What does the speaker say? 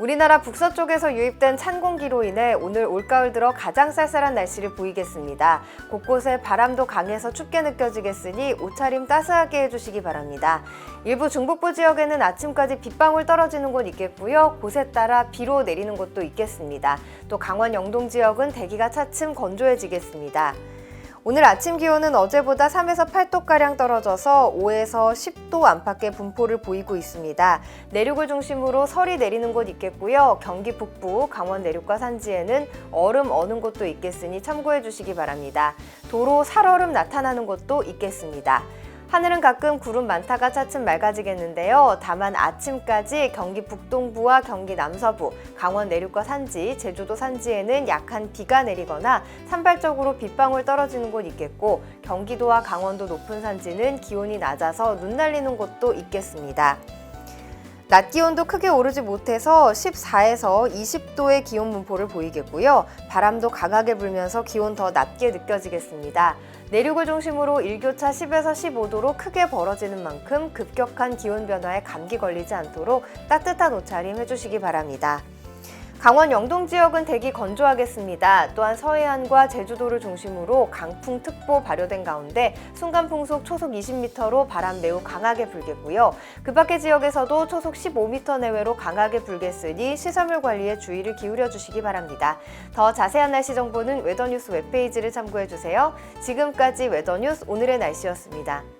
우리나라 북서쪽에서 유입된 찬 공기로 인해 오늘 올가을 들어 가장 쌀쌀한 날씨를 보이겠습니다. 곳곳에 바람도 강해서 춥게 느껴지겠으니 옷차림 따스하게 해주시기 바랍니다. 일부 중북부 지역에는 아침까지 빗방울 떨어지는 곳 있겠고요. 곳에 따라 비로 내리는 곳도 있겠습니다. 또 강원 영동 지역은 대기가 차츰 건조해지겠습니다. 오늘 아침 기온은 어제보다 3에서 8도가량 떨어져서 5에서 10도 안팎의 분포를 보이고 있습니다. 내륙을 중심으로 설이 내리는 곳 있겠고요. 경기 북부, 강원 내륙과 산지에는 얼음 어는 곳도 있겠으니 참고해 주시기 바랍니다. 도로 살얼음 나타나는 곳도 있겠습니다. 하늘은 가끔 구름 많다가 차츰 맑아지겠는데요. 다만 아침까지 경기 북동부와 경기 남서부, 강원 내륙과 산지, 제주도 산지에는 약한 비가 내리거나 산발적으로 빗방울 떨어지는 곳 있겠고 경기도와 강원도 높은 산지는 기온이 낮아서 눈 날리는 곳도 있겠습니다. 낮 기온도 크게 오르지 못해서 14에서 20도의 기온 분포를 보이겠고요. 바람도 강하게 불면서 기온 더 낮게 느껴지겠습니다. 내륙을 중심으로 일교차 10에서 15도로 크게 벌어지는 만큼 급격한 기온 변화에 감기 걸리지 않도록 따뜻한 옷차림 해주시기 바랍니다. 강원 영동 지역은 대기 건조하겠습니다. 또한 서해안과 제주도를 중심으로 강풍특보 발효된 가운데 순간 풍속 초속 20m로 바람 매우 강하게 불겠고요. 그 밖의 지역에서도 초속 15m 내외로 강하게 불겠으니 시설물 관리에 주의를 기울여 주시기 바랍니다. 더 자세한 날씨 정보는 웨더뉴스 웹페이지를 참고해 주세요. 지금까지 웨더뉴스 오늘의 날씨였습니다.